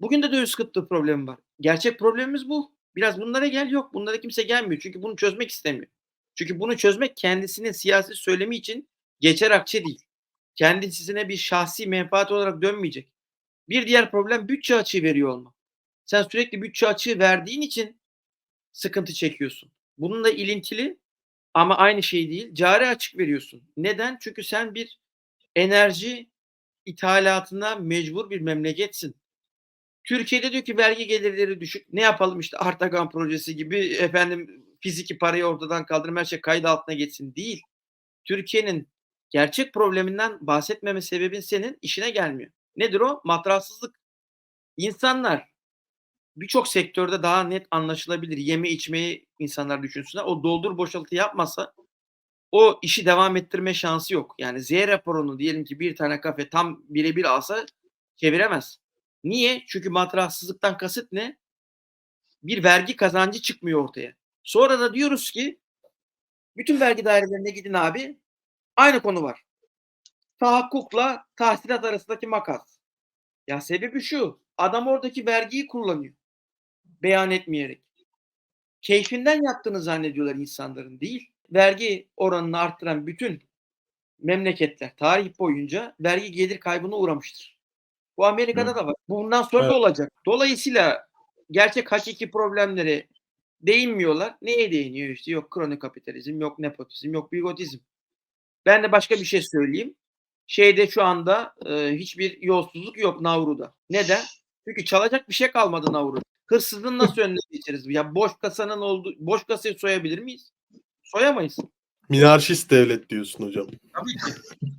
Bugün de döviz kıtlığı problemi var. Gerçek problemimiz bu. Biraz bunlara gel yok. Bunlara kimse gelmiyor. Çünkü bunu çözmek istemiyor. Çünkü bunu çözmek kendisinin siyasi söylemi için geçer akçe değil. Kendisine bir şahsi menfaat olarak dönmeyecek. Bir diğer problem bütçe açığı veriyor olma. Sen sürekli bütçe açığı verdiğin için sıkıntı çekiyorsun. Bununla ilintili ama aynı şey değil. Cari açık veriyorsun. Neden? Çünkü sen bir enerji ithalatına mecbur bir memleketsin. Türkiye'de diyor ki vergi gelirleri düşük. Ne yapalım işte Artagan projesi gibi efendim fiziki parayı ortadan kaldırma her şey kaydı altına geçsin değil. Türkiye'nin gerçek probleminden bahsetmeme sebebin senin işine gelmiyor. Nedir o? Matrahsızlık. İnsanlar birçok sektörde daha net anlaşılabilir. Yeme içmeyi insanlar düşünsünler. O doldur boşaltı yapmasa o işi devam ettirme şansı yok. Yani Z raporunu diyelim ki bir tane kafe tam birebir alsa çeviremez. Niye? Çünkü matrahsızlıktan kasıt ne? Bir vergi kazancı çıkmıyor ortaya. Sonra da diyoruz ki bütün vergi dairelerine gidin abi. Aynı konu var. Tahakkukla tahsilat arasındaki makas. Ya sebebi şu. Adam oradaki vergiyi kullanıyor. Beyan etmeyerek. Keyfinden yaptığını zannediyorlar insanların değil. Vergi oranını arttıran bütün memleketler tarih boyunca vergi gelir kaybına uğramıştır. Bu Amerika'da Hı. da var. Bu Bundan sonra da Evet. olacak. Dolayısıyla gerçek hakiki problemleri değinmiyorlar. Neye değiniyor işte? Yok kronik kapitalizm, yok nepotizm, yok bigotizm. Ben de başka bir şey söyleyeyim. Şeyde şu anda e, hiçbir yolsuzluk yok Navru'da. Neden? Çünkü çalacak bir şey kalmadı Navru'da. Hırsızlığın nasıl önüne geçeriz? Ya boş kasanın olduğu, boş kasayı soyabilir miyiz? Soyamayız. Minarşist devlet diyorsun hocam. Tabii ki.